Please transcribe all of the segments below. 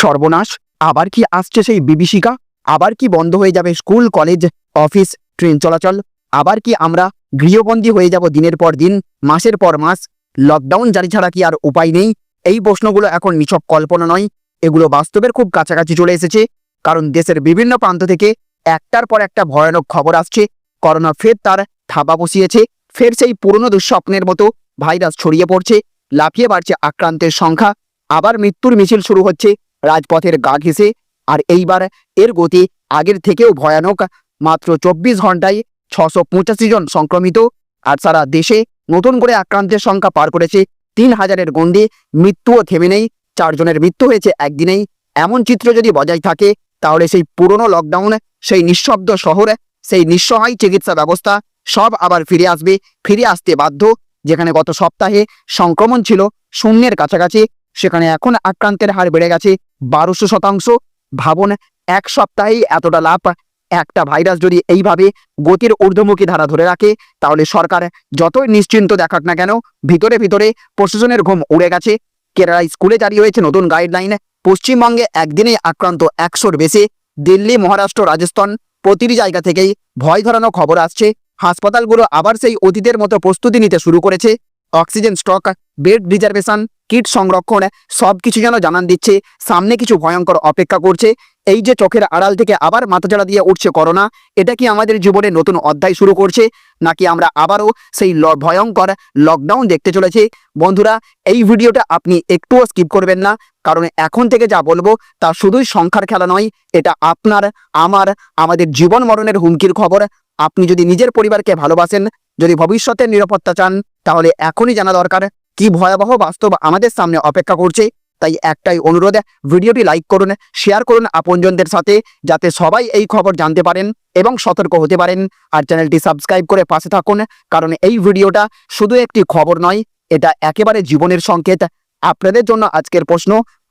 সর্বনাশ, আবার কি আসছে সেই বিভীষিকা? আবার কি বন্ধ হয়ে যাবে স্কুল, কলেজ, অফিস, ট্রেন চলাচল? আবার কি আমরা গৃহবন্দী হয়ে যাব দিনের পর দিন, মাসের পর মাস? লকডাউন জারি ছাড়া কি আর উপায় নেই? এই প্রশ্নগুলো এখন নিছক কল্পনা নয়। এগুলো বাস্তবের খুব কাছাকাছি চলে এসেছে। কারণ দেশের বিভিন্ন প্রান্ত থেকে একটার পর একটা ভয়ানক খবর আসছে। করোনা ফের তার থাবা বসিয়েছে। ফের সেই পুরনো দুঃস্বপ্নের মতো ভাইরাস ছড়িয়ে পড়ছে। লাফিয়ে বাড়ছে আক্রান্তের সংখ্যা। আবার মৃত্যুর মিছিল শুরু হচ্ছে। রাজপথের গা ঘেঁষে, আর এইবার এর গতি আগের থেকেও ভয়ানক। মাত্র চব্বিশ ঘন্টায় ছশো পঁচাশি জন সংক্রমিত, আর সারা দেশে নতুন করে আক্রান্তের সংখ্যা পার করেছে তিন হাজারের গণ্ডি। মৃত্যুও থেমে নেই চারজনের মৃত্যু হয়েছে একদিনেই। এমন চিত্র যদি বজায় থাকে, তাহলে সেই পুরনো লকডাউন সেই নিঃশব্দ শহর, সেই নিঃসহায় চিকিৎসা ব্যবস্থা, সব আবার ফিরে আসবে, ফিরে আসতে বাধ্য। যেখানে গত সপ্তাহে সংক্রমণ ছিল, শূন্যের কাছাকাছি সেখানে এখন আক্রান্তের হার বেড়ে গেছে বারোশো শতাংশ। ভাবুন, এক সপ্তাহেই এতটা লাভ একটা ভাইরাস যদি এইভাবে গতির ঊর্ধ্বমুখী ধারা ধরে রাখে, তাহলে সরকার যতই নিশ্চিন্ত দেখাক না কেন, ভিতরে ভিতরে প্রশাসনের ঘুম উড়ে গেছে। কেরালায় স্কুলে জারি হয়েছে নতুন গাইডলাইন। পশ্চিমবঙ্গে একদিনে আক্রান্ত একশোর বেশি। দিল্লি, মহারাষ্ট্র, রাজস্থান প্রতিটি জায়গা থেকেই ভয় ধরানো খবর আসছে। হাসপাতালগুলো আবার সেই অতীতের মতো প্রস্তুতি নিতে শুরু করেছে। Oxygen stock, bed reservation kit সংরক্ষণ সব কিছু যেন জানান দিচ্ছে। সামনে কিছু ভয়ঙ্কর অপেক্ষা করছে। এই যে চোখের আড়াল থেকে আবার মাথা মাথাচাড়া দিয়ে উঠছে করোনা, এটা কি আমাদের জীবনে নতুন অধ্যায় শুরু করছে? নাকি আমরা আবারও সেই ভয়ঙ্কর লকডাউন দেখতে চলেছে? বন্ধুরা, এই ভিডিওটা আপনি একটুও স্কিপ করবেন না, কারণ এখন থেকে যা বলব তা শুধুই সংখ্যার খেলা নয়, এটা আপনার, আমার, আমাদের জীবন মরণের হুমকির খবর। আপনি যদি নিজের পরিবারকে ভালোবাসেন, যদি ভবিষ্যতের নিরাপত্তা চান, তাহলে এখনই জানা দরকার কি ভয়াবহ বাস্তব আমাদের সামনে অপেক্ষা করছে? তাই একটাই অনুরোধ, ভিডিওটি লাইক করুন শেয়ার করুন আপনজনদের সাথে, যাতে সবাই এই খবর জানতে পারেন এবং সতর্ক হতে পারেন। আর চ্যানেলটি সাবস্ক্রাইব করে পাশে থাকুন, কারণ এই ভিডিওটা শুধু একটি খবর নয়, এটা একেবারে জীবনের সংকেত। আপনাদের জন্য আজকের প্রশ্ন,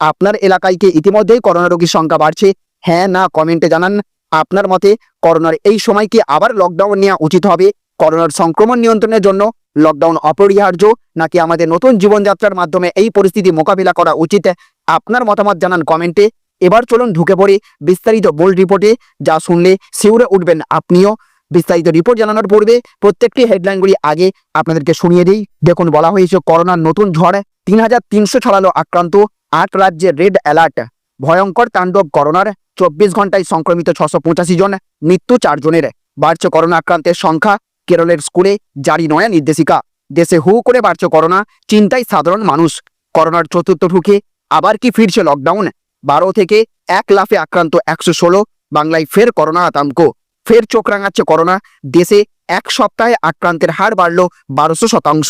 আপনার এলাকায় কি ইতিমধ্যেই করোনা রোগীর সংখ্যা বাড়ছে? হ্যাঁ না কমেন্টে জানান। আপনার মতে করোনার এই সময় কি আবার লকডাউন নেওয়া উচিত হবে? করোনার সংক্রমণ নিয়ন্ত্রণের জন্য লকডাউন অপরিহার্য, নাকি আমাদের নতুন জীবনযাত্রার মাধ্যমে এই পরিস্থিতি মোকাবিলা করা উচিত? আপনার মতামত জানান কমেন্টে। এবার চলুন ঢুকে পড়ি বিস্তারিত বোল্ড রিপোর্টে যা শুনলে শিউরে উঠবেন আপনিও। বিস্তারিত রিপোর্ট জানানোর পূর্বে প্রত্যেকটি হেডলাইনগুলি আগে আপনাদেরকে শুনিয়ে দিই। দেখুন, বলা হয়েছে, করোনার নতুন ঝড়, তিন হাজার তিনশো ছড়ালো আক্রান্ত, আট রাজ্যে রেড অ্যালার্ট ভয়ঙ্কর তাণ্ডব করোনার, চব্বিশ ঘন্টায় সংক্রমিত ছশো পঁচাশি জন, মৃত্যু চারজনের। বাড়ছে করোনা আক্রান্তের সংখ্যা কেরলের স্কুলে জারি নয়া নির্দেশিকা। দেশে হু করে বাড়ছে করোনা, চিন্তায় সাধারণ মানুষ। করোনার চতুর্থ ঢুকে আবার কি ফিরছে লকডাউন বারো থেকে এক লাফে আক্রান্ত একশো ষোলো, বাংলায় ফের করোনা আতঙ্ক। ফের চোখ রাঙাচ্ছে করোনা। দেশে এক সপ্তাহে আক্রান্তের হার বাড়ল বারোশো শতাংশ।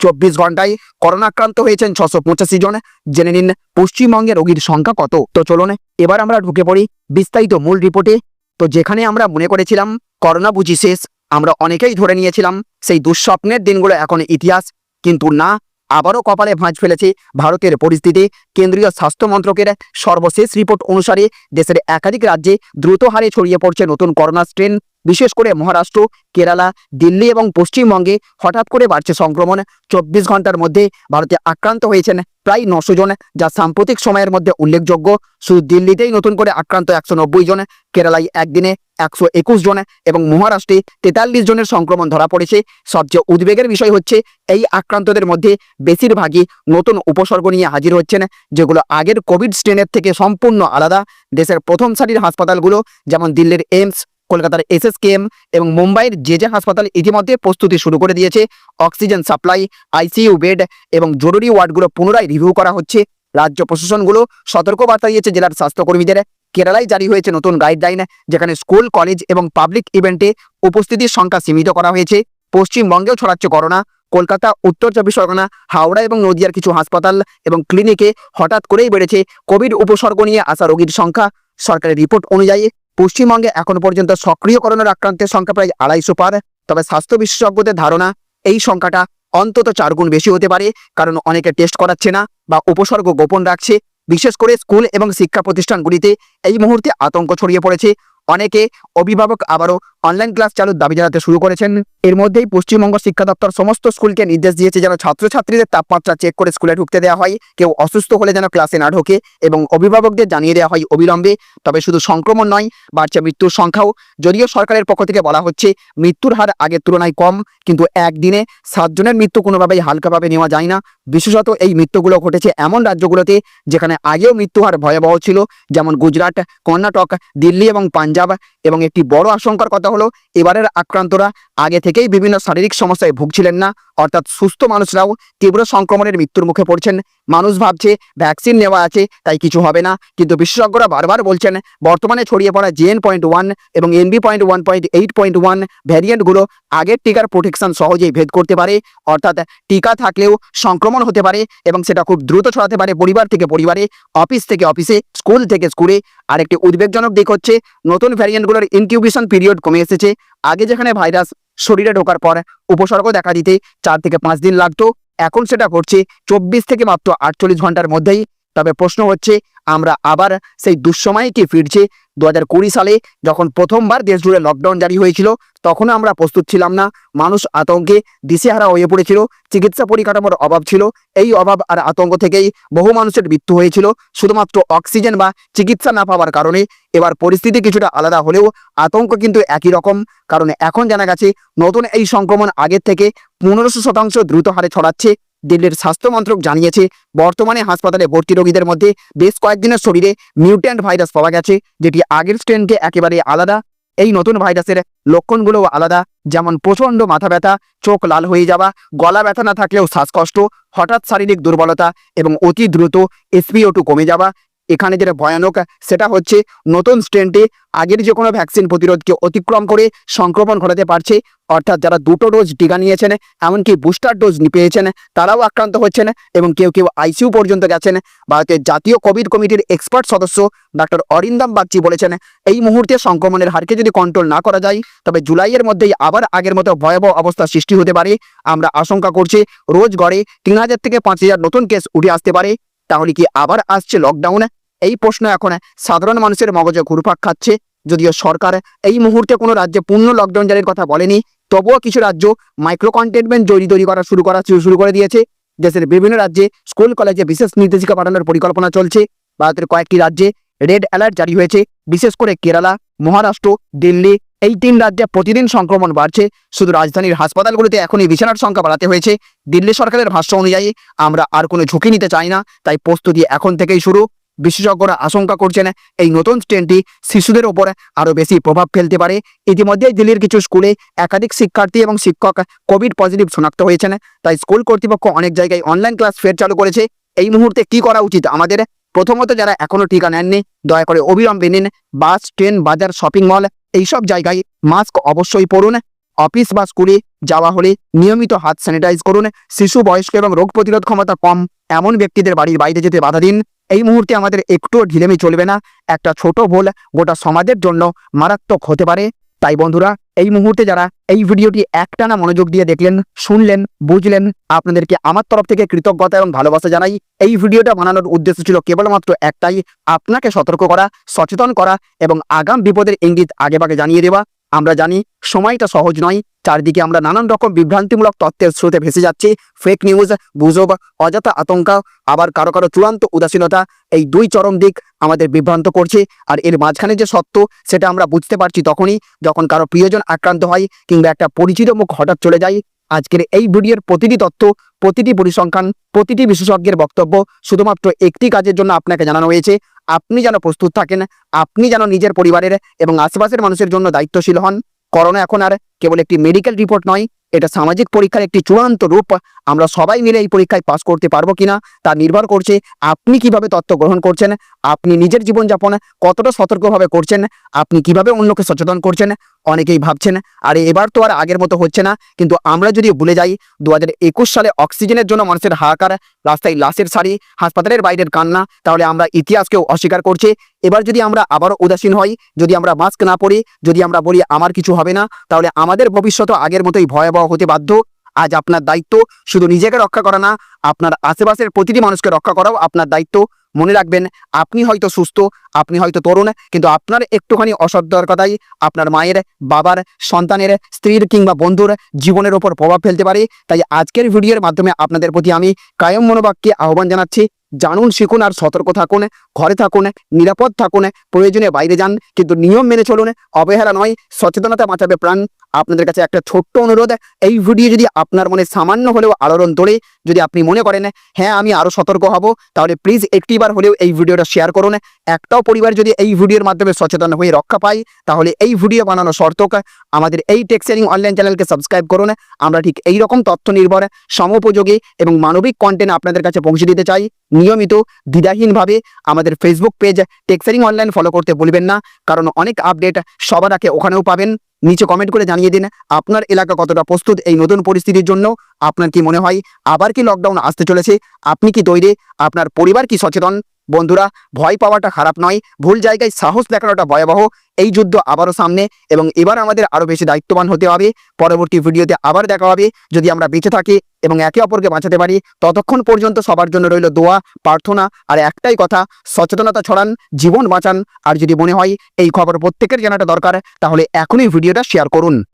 চব্বিশ ঘন্টায় করোনা আক্রান্ত হয়েছেন ছশো পঁচাশি জন। জেনে নিন পশ্চিমবঙ্গে রোগীর সংখ্যা কত। তো চলুন, এবার আমরা ঢুকে পড়ি বিস্তারিত মূল রিপোর্টে তো যেখানে আমরা মনে করেছিলাম, করোনা বুঝি শেষ। আমরা অনেকেই ধরে নিয়েছিলাম সেই দুঃস্বপ্নের দিনগুলো এখন ইতিহাস। কিন্তু না, আবারও কপালে ভাঁজ ফেলেছে ভারতের পরিস্থিতি। কেন্দ্রীয় স্বাস্থ্য মন্ত্রকের সর্বশেষ রিপোর্ট অনুসারে দেশের একাধিক রাজ্যে দ্রুত হারে ছড়িয়ে পড়ছে নতুন করোনা স্ট্রেন বিশেষ করে মহারাষ্ট্র, কেরালা, দিল্লি এবং পশ্চিমবঙ্গে হঠাৎ করে বাড়ছে সংক্রমণ। চব্বিশ ঘণ্টার মধ্যে ভারতে আক্রান্ত হয়েছেন প্রায় নশো জন, যা সাম্প্রতিক সময়ের মধ্যে উল্লেখযোগ্য। শুধু দিল্লিতেই নতুন করে আক্রান্ত একশো নব্বই জন, কেরালায় একদিনে একশো একুশ জন এবং মহারাষ্ট্রে তেতাল্লিশ জনের সংক্রমণ ধরা পড়েছে। সবচেয়ে উদ্বেগের বিষয় হচ্ছে, এই আক্রান্তদের মধ্যে বেশিরভাগই নতুন উপসর্গ নিয়ে হাজির হচ্ছেন, যেগুলো আগের কোভিড স্ট্রেনের থেকে সম্পূর্ণ আলাদা। দেশের প্রথম সারির হাসপাতালগুলো, যেমন দিল্লির এইমস কলকাতার এসএসকেএম এবং মুম্বাইয়ের যে যে হাসপাতাল ইতিমধ্যে প্রস্তুতি শুরু করে দিয়েছে, অক্সিজেন সাপ্লাই, আইসিইউ বেড এবং জরুরি ওয়ার্ডগুলো পুনরায় রিভিউ করা হচ্ছে। রাজ্য প্রশাসনগুলো সতর্কবার্তা দিয়েছে জেলার স্বাস্থ্যকর্মীদের। কেরালায় জারি হয়েছে নতুন গাইডলাইন যেখানে স্কুল কলেজ এবং পাবলিক ইভেন্টে উপস্থিতির সংখ্যা সীমিত করা হয়েছে। পশ্চিমবঙ্গেও ছড়াচ্ছে করোনা। কলকাতা, উত্তর চব্বিশ পরগনা, হাওড়া এবং নদিয়ার কিছু হাসপাতাল এবং ক্লিনিকে হঠাৎ করেই বেড়েছে কোভিড উপসর্গ নিয়ে আসা রোগীর সংখ্যা। সরকারের রিপোর্ট অনুযায়ী পশ্চিমবঙ্গে এখন পর্যন্ত সক্রিয় করোনার আক্রান্তের সংখ্যা প্রায় আড়াইশো পার। তবে স্বাস্থ্য বিশেষজ্ঞদের ধারণা, এই সংখ্যাটা অন্তত চার গুণ বেশি হতে পারে, কারণ অনেকে টেস্ট করাচ্ছে না বা উপসর্গ গোপন রাখছে। বিশেষ করে স্কুল এবং শিক্ষা প্রতিষ্ঠানগুলিতে এই মুহূর্তে আতঙ্ক ছড়িয়ে পড়েছে। অনেকে অভিভাবক আবারও অনলাইন ক্লাস চালুর দাবি জানাতে শুরু করেছেন। এর মধ্যেই পশ্চিমবঙ্গ শিক্ষা দপ্তর সমস্ত স্কুলকে নির্দেশ দিয়েছে যেন ছাত্রছাত্রীদের তাপমাত্রা চেক করে স্কুলে ঢুকতে দেওয়া হয়। কেউ অসুস্থ হলে যেন ক্লাসে না ঢোকে এবং অভিভাবকদের জানিয়ে দেওয়া হয় অবিলম্বে। তবে শুধু সংক্রমণ নয়, বাড়ছে মৃত্যুর সংখ্যাও। যদিও সরকারের পক্ষ থেকে বলা হচ্ছে, মৃত্যুর হার আগের তুলনায় কম, কিন্তু একদিনে সাতজনের মৃত্যু কোনোভাবেই হালকাভাবে নেওয়া যায় না। বিশেষত এই মৃত্যুগুলো ঘটেছে এমন রাজ্যগুলোতে যেখানে আগেও মৃত্যু হার ভয়াবহ ছিল, যেমন গুজরাট, কর্ণাটক, দিল্লি এবং পাঞ্জাব এবং একটি বড় আশঙ্কার কথা হলো এবারের আক্রান্তরা। আগে থেকেই বিভিন্ন শারীরিক সমস্যায় ভুগছিলেন না। অর্থাৎ সুস্থ মানুষরাও তীব্র সংক্রমণের মৃত্যুর মুখে পড়ছেন। মানুষ ভাবছে ভ্যাকসিন নেওয়া আছে, তাই কিছু হবে না। কিন্তু বিশেষজ্ঞরা বারবার বলছেন, বর্তমানে ছড়িয়ে পড়া জেএন পয়েন্ট ওয়ান এবং NB point one point eight point one ভ্যারিয়েন্টগুলো আগের টিকার প্রোটেকশন সহজেই ভেদ করতে পারে। অর্থাৎ টিকা থাকলেও সংক্রমণ হতে পারে এবং সেটা খুব দ্রুত ছড়াতে পারে পরিবার থেকে পরিবারে অফিস থেকে অফিসে স্কুল থেকে স্কুলে আরেকটি উদ্বেগজনক দিক হচ্ছে, নতুন ভ্যারিয়েন্টগুলোর ইনকিউবেশন পিরিয়ড কমে এসেছে। আগে যেখানে ভাইরাস শরীরে ঢোকার পর উপসর্গ দেখা দিতে চার থেকে পাঁচ দিন লাগতো। এখন সেটা করছে চব্বিশ থেকে মাত্র আটচল্লিশ ঘণ্টার মধ্যেই। তবে প্রশ্ন হচ্ছে আমরা আবার সেই দুঃসময়ে কি ফিরছে? দু হাজার কুড়ি সালে যখন প্রথমবার দেশ জুড়ে লকডাউন জারি হয়েছিল তখনও আমরা প্রস্তুত ছিলাম না। মানুষ আতঙ্কে দিশেহারা হয়ে পড়েছিল। চিকিৎসা পরিকাঠামোর অভাব ছিল। এই অভাব আর আতঙ্ক থেকেই বহু মানুষের মৃত্যু হয়েছিল। শুধুমাত্র অক্সিজেন বা চিকিৎসা না পাওয়ার কারণে এবার পরিস্থিতি কিছুটা আলাদা হলেও আতঙ্ক কিন্তু একই রকম। কারণ এখন জানা গেছে, নতুন এই সংক্রমণ আগের থেকে পনেরোশো শতাংশ দ্রুত হারে ছড়াচ্ছে। দিল্লির স্বাস্থ্য মন্ত্রক জানিয়েছে, বর্তমানে হাসপাতালে ভর্তি রোগীদের মধ্যে বেশ কয়েকদিনের শরীরে মিউট্যান্ট ভাইরাস পাওয়া গেছে, যেটি আগের স্ট্রেনকে একেবারে আলাদা। এই নতুন ভাইরাসের লক্ষণগুলোও আলাদা, যেমন প্রচণ্ড মাথা ব্যথা, চোখ লাল হয়ে যাওয়া, গলা ব্যথা না থাকলেও শ্বাসকষ্ট, হঠাৎ শারীরিক দুর্বলতা এবং অতি দ্রুত এসপিও টু কমে যাওয়া এখানে যেটা ভয়ানক, সেটা হচ্ছে নতুন স্ট্রেনটি আগের যে কোনো ভ্যাকসিন প্রতিরোধকে অতিক্রম করে সংক্রমণ ঘটাতে পারছে। অর্থাৎ যারা দুটো ডোজ টিকা নিয়েছেন, এমনকি বুস্টার ডোজ পেয়েছেন, তারাও আক্রান্ত হচ্ছেন এবং কেউ কেউ আইসিইউ পর্যন্ত গেছেন। ভারতের জাতীয় কোভিড কমিটির এক্সপার্ট সদস্য ডক্টর অরিন্দম বাগচি বলেছেন, এই মুহূর্তে সংক্রমণের হারকে যদি কন্ট্রোল না করা যায়, তবে জুলাইয়ের মধ্যেই আবার আগের মতো ভয়াবহ অবস্থা সৃষ্টি হতে পারে। আমরা আশঙ্কা করছি রোজ গড়ে তিন হাজার থেকে পাঁচ হাজার নতুন কেস উঠে আসতে পারে। তাহলে কি আবার আসছে লকডাউন এই প্রশ্ন এখন সাধারণ মানুষের মগজে ঘুরপাক খাচ্ছে। যদিও সরকার এই মুহূর্তে কোনো রাজ্যে পূর্ণ লকডাউন জারির কথা বলেনি, তবুও কিছু রাজ্য মাইক্রো কন্টেনমেন্ট তৈরি তৈরি করা শুরু করা শুরু করে দিয়েছে। দেশের বিভিন্ন রাজ্যে স্কুল কলেজে বিশেষ নির্দেশিকা পাঠানোর পরিকল্পনা চলছে। ভারতের কয়েকটি রাজ্যে রেড অ্যালার্ট জারি হয়েছে, বিশেষ করে কেরালা, মহারাষ্ট্র, দিল্লি। এই তিন রাজ্যে প্রতিদিন সংক্রমণ বাড়ছে। শুধু রাজধানীর হাসপাতালগুলিতে এখনই বিছানার সংখ্যা বাড়াতে হয়েছে। দিল্লি সরকারের ভাষ্য অনুযায়ী আমরা আর কোনো ঝুঁকি নিতে চাই না, তাই প্রস্তুতি এখন থেকেই শুরু। বিশেষজ্ঞরা আশঙ্কা করছেন এই নতুন স্ট্রেনটি শিশুদের ওপর আরও বেশি প্রভাব ফেলতে পারে। ইতিমধ্যে দিল্লির কিছু স্কুলে একাধিক শিক্ষার্থী এবং শিক্ষক কোভিড পজিটিভ শনাক্ত হয়েছেন। তাই স্কুল কর্তৃপক্ষ অনেক জায়গায় অনলাইন ক্লাস ফের চালু করেছে। এই মুহূর্তে কি করা উচিত? আমাদের প্রথমত যারা এখনও টিকা নেননি, দয়া করে অবিলম্বে নিন। বাস, ট্রেন, বাজার শপিং মল এইসব জায়গায় মাস্ক অবশ্যই পরুন। অফিস বা স্কুলে যাওয়া হলে নিয়মিত হাত স্যানিটাইজ করুন। শিশু, বয়স্ক এবং রোগ প্রতিরোধ ক্ষমতা কম। এমন ব্যক্তিদের বাড়ির বাইরে যেতে বাধা দিন। এই মুহূর্তে আমাদের একটুও ঢিলেমি চলবে না। একটা ছোট ভুল গোটা সমাজের জন্য মারাত্মক হতে পারে। তাই বন্ধুরা, এই মুহূর্তে যারা এই ভিডিওটি একটানা মনোযোগ দিয়ে দেখলেন, শুনলেন, বুঝলেন, আপনাদেরকে আমার তরফ থেকে কৃতজ্ঞতা এবং ভালোবাসা জানাই। এই ভিডিওটা বানানোর উদ্দেশ্য ছিল কেবলমাত্র একটাই, আপনাকে সতর্ক করা, সচেতন করা এবং আগাম বিপদের ইঙ্গিত আগে আগেভাগে জানিয়ে দেওয়া। আমরা জানি সময়টা সহজ নয়। চারদিকে আমরা নানান রকম বিভ্রান্তিমূলক তথ্যের স্রোতে ভেসে যাচ্ছি। ফেক নিউজ গুজব, অযথা আতঙ্কা, আবার কারও কারও চূড়ান্ত উদাসীনতা, এই দুই চরম দিক আমাদের বিভ্রান্ত করছে। আর এর মাঝখানে যে সত্য, সেটা আমরা বুঝতে পারছি তখনই যখন কারও প্রিয়জন আক্রান্ত হয় কিংবা একটা পরিচিত মুখ হঠাৎ চলে যায়। আজকের এই ভিডিওর প্রতিটি তথ্য, প্রতিটি পরিসংখ্যান প্রতিটি বিশেষজ্ঞের বক্তব্য শুধুমাত্র একটি কাজের জন্য আপনাকে জানানো হয়েছে। আপনি যেন প্রস্তুত থাকেন, আপনি যেন নিজের পরিবারের এবং আশেপাশের মানুষের জন্য দায়িত্বশীল হন। করোনা এখন আর কেবল একটি মেডিকেল রিপোর্ট নয়, এটা সামাজিক পরীক্ষার একটি চূড়ান্ত রূপ। আমরা সবাই মিলে এই পরীক্ষায় পাস করতে পারব কিনা তা নির্ভর করছে আপনি কীভাবে তথ্য গ্রহণ করছেন আপনি নিজের জীবনযাপন কতটা সতর্কভাবে করছেন? আপনি কীভাবে অন্যকে সচেতন করছেন? অনেকেই ভাবছেন, আর, এবার তো আর আগের মতো হচ্ছে না। কিন্তু আমরা যদি ভুলে যাই দু হাজার একুশ সালে অক্সিজেনের জন্য মানুষের হাহাকার, রাস্তায় লাশের সারি, হাসপাতালের বাইরের কান্না, তাহলে আমরা ইতিহাসকেও অস্বীকার করছি। এবার যদি আমরা আবারও উদাসীন হই, যদি আমরা মাস্ক না পরি, যদি আমরা বলি, আমার কিছু হবে না, তাহলে আমাদের ভবিষ্যৎ আগের মতোই ভয়াবহ হতে বাধ্য। আজ আপনার দায়িত্ব শুধু নিজেকে রক্ষা করা না, আপনার আশেপাশের প্রতিটি মানুষকে রক্ষা করাও আপনার দায়িত্ব। মনে রাখবেন, আপনি হয়তো সুস্থ, আপনি হয়তো তরুণ, কিন্তু আপনার একটুখানি অসতর্কতাই আপনার মায়ের, বাবার, সন্তানের, স্ত্রীর কিংবা বন্ধুর জীবনের ওপর প্রভাব ফেলতে পারে। তাই আজকের ভিডিওর মাধ্যমে আপনাদের প্রতি আমি কায়ম মনোবাক্যে আহ্বান জানাচ্ছি জানুন, শিখুন আর সতর্ক থাকুন, ঘরে থাকুন, নিরাপদ থাকুন, প্রয়োজনে বাইরে যান, কিন্তু নিয়ম মেনে চলুন, অবহেলা নয়, সচেতনতা বাঁচাবে প্রাণ। আপনাদের কাছে একটা ছোট্ট অনুরোধ, এই ভিডিও যদি আপনার মনে সামান্য হলেও আলোড়ন তোলে, যদি আপনি মনে করেন হ্যাঁ আমি আরও সতর্ক হব, তাহলে প্লিজ একটিবার হলেও এই ভিডিওটা শেয়ার করুন। একটাও পরিবার যদি এই ভিডিওর মাধ্যমে সচেতন হয়ে রক্ষা পায়, তাহলে এই ভিডিও বানানো শর্তক আমাদের এই টেক্সেরিং অনলাইন চ্যানেলকে সাবস্ক্রাইব করুন। আমরা ঠিক এই রকম তথ্য নির্ভর, সমোপযোগী এবং মানবিক কন্টেন্ট আপনাদের কাছে পৌঁছে দিতে চাই। নিয়মিত দ্বিধাহীনভাবে আমাদের ফেসবুক পেজ টেক্সারিং অনলাইন ফলো করতে বলবেন না, কারণ অনেক আপডেট সবার আগে ওখানেও পাবেন। নিচে কমেন্ট করে জানিয়ে দিন, আপনার এলাকা কতটা প্রস্তুত এই নতুন পরিস্থিতির জন্য? আপনার কি মনে হয়, আবার কি লকডাউন আসতে চলেছে? আপনি কি তৈরি? আপনার পরিবার কি সচেতন? বন্ধুরা, ভয় পাওয়াটা খারাপ নয়, ভুল জায়গায় সাহস দেখানোটা ভয়াবহ। এই যুদ্ধ আবারও সামনে এবং এবার আমাদের আরও বেশি দায়িত্ববান হতে হবে। পরবর্তী ভিডিওতে আবার দেখা হবে। যদি আমরা বেঁচে থাকি এবং একে অপরকে বাঁচাতে পারি, ততক্ষণ পর্যন্ত সবার জন্য রইল দোয়া, প্রার্থনা আর একটাই কথা, সচেতনতা ছড়ান, জীবন বাঁচান। আর যদি মনে হয় এই খবর প্রত্যেকের জানাটা দরকার, তাহলে এখনই ভিডিওটা শেয়ার করুন।